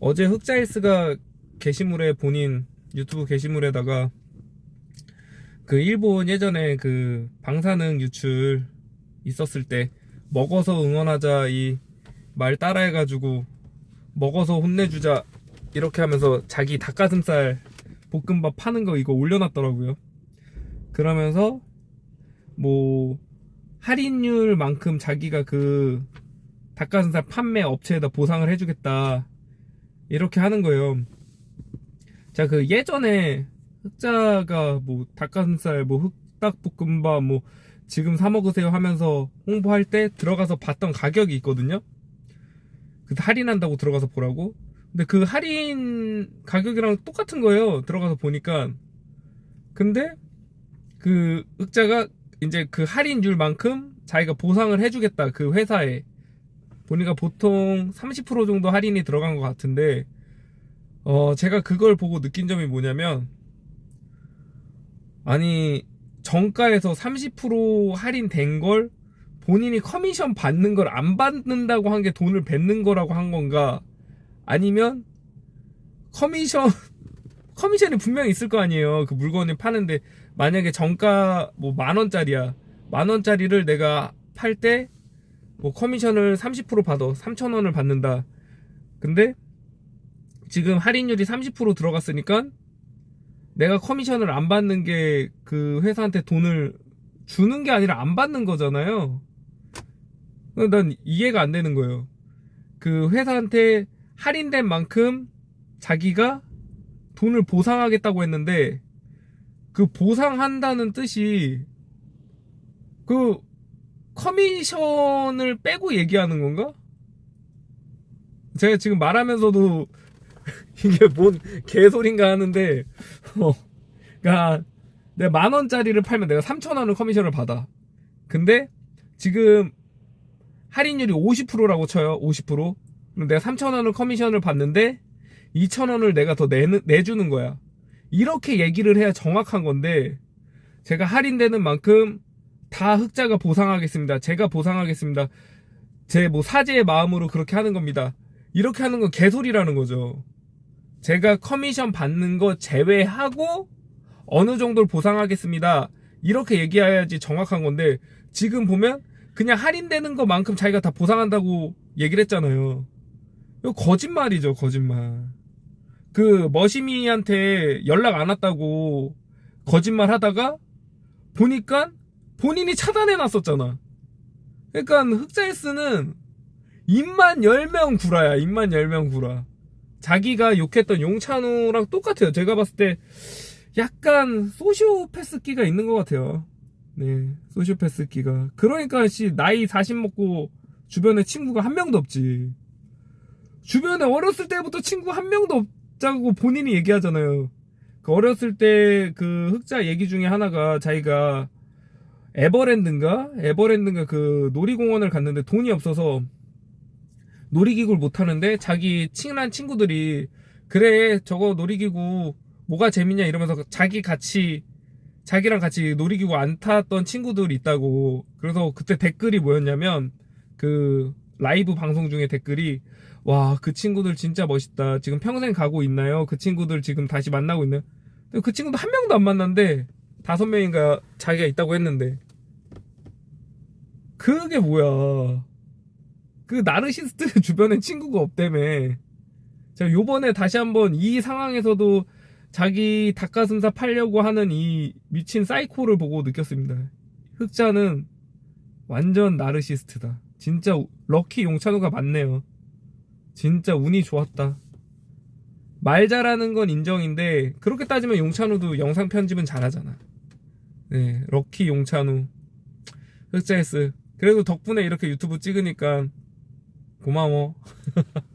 어제 흑자일스가 게시물에 본인 유튜브 게시물에다가 그 일본 예전에 그 방사능 유출 있었을 때 먹어서 응원하자 이 말 따라해가지고 먹어서 혼내주자 이렇게 하면서 자기 닭가슴살 볶음밥 파는 거 이거 올려놨더라고요. 그러면서 뭐 할인율만큼 자기가 그 닭가슴살 판매 업체에다 보상을 해주겠다 이렇게 하는 거예요. 자 그 예전에 흑자가 뭐 닭가슴살 뭐 흑닭볶음밥 뭐 지금 사 먹으세요 하면서 홍보할 때 들어가서 봤던 가격이 있거든요. 그 할인한다고 들어가서 보라고. 근데 그 할인 가격이랑 똑같은 거예요. 들어가서 보니까. 근데 그 흑자가 이제 그 할인율만큼 자기가 보상을 해주겠다 그 회사에 보니까 보통 30% 정도 할인이 들어간 것 같은데 어 제가 그걸 보고 느낀 점이 뭐냐면 아니 정가에서 30% 할인된 걸 본인이 커미션 받는 걸 안 받는다고 한 게 돈을 뱉는 거라고 한 건가? 아니면 커미션 커미션이 분명히 있을 거 아니에요. 그 물건을 파는데. 만약에 정가 뭐 만 원짜리야. 만 원짜리를 내가 팔때 뭐 커미션을 30% 받아 3천 원을 받는다 근데 지금 할인율이 30% 들어갔으니까 내가 커미션을 안 받는 게 그 회사한테 돈을 주는 게 아니라 안 받는 거잖아요. 난 이해가 안 되는 거예요. 그 회사한테 할인된 만큼 자기가 돈을 보상하겠다고 했는데 그 보상한다는 뜻이 그 커미션을 빼고 얘기하는 건가? 제가 지금 말하면서도 이게 뭔 개소린가 하는데 어, 그러니까 내가 만 원짜리를 팔면 내가 3천 원을 커미션을 받아. 근데 지금 할인율이 50%라고 쳐요. 50%. 그럼 내가 3천 원을 커미션을 받는데 2천 원을 내가 더 내, 내주는 거야. 이렇게 얘기를 해야 정확한 건데 제가 할인되는 만큼 다 흑자가 보상하겠습니다. 제가 보상하겠습니다. 제 뭐 사제의 마음으로 그렇게 하는 겁니다. 이렇게 하는 건 개소리라는 거죠. 제가 커미션 받는 거 제외하고 어느 정도를 보상하겠습니다. 이렇게 얘기해야지 정확한 건데 지금 보면 그냥 할인되는 것만큼 자기가 다 보상한다고 얘기를 했잖아요. 이거 거짓말이죠, 거짓말. 그 머시미한테 연락 안 왔다고 거짓말 하다가 보니까 본인이 차단해 놨었잖아. 그러니까 흑자일스는 입만 열명 구라야, 입만 열명 구라. 자기가 욕했던 용찬우랑 똑같아요. 제가 봤을 때 약간 소시오패스기가 있는 것 같아요. 네, 소시오패스기가. 그러니까 씨 나이 40 먹고 주변에 친구가 한 명도 없지. 주변에 어렸을 때부터 친구 한 명도 없자고 본인이 얘기하잖아요. 그 어렸을 때 그 흑자 얘기 중에 하나가 자기가 에버랜드인가? 에버랜드인가 그 놀이공원을 갔는데 돈이 없어서 놀이기구를 못 타는데 자기 친한 친구들이 그래 저거 놀이기구 뭐가 재밌냐 이러면서 자기 같이 자기랑 같이 놀이기구 안 탔던 친구들이 있다고. 그래서 그때 댓글이 뭐였냐면 그 라이브 방송 중에 댓글이 와 그 친구들 진짜 멋있다. 지금 평생 가고 있나요? 그 친구들 지금 다시 만나고 있나요? 그 친구도 한 명도 안 만났는데 다섯 명인가 자기가 있다고 했는데. 그게 뭐야? 그 나르시스트 주변에 친구가 없다며. 제가 요번에 다시 한번 이 상황에서도 자기 닭가슴살 팔려고 하는 이 미친 사이코를 보고 느꼈습니다. 흑자는 완전 나르시스트다. 진짜 럭키 용찬우가 맞네요. 진짜 운이 좋았다. 말 잘하는 건 인정인데 그렇게 따지면 용찬우도 영상 편집은 잘하잖아 네 럭키 용찬우 흑자에스. 그래도 덕분에 이렇게 유튜브 찍으니까 고마워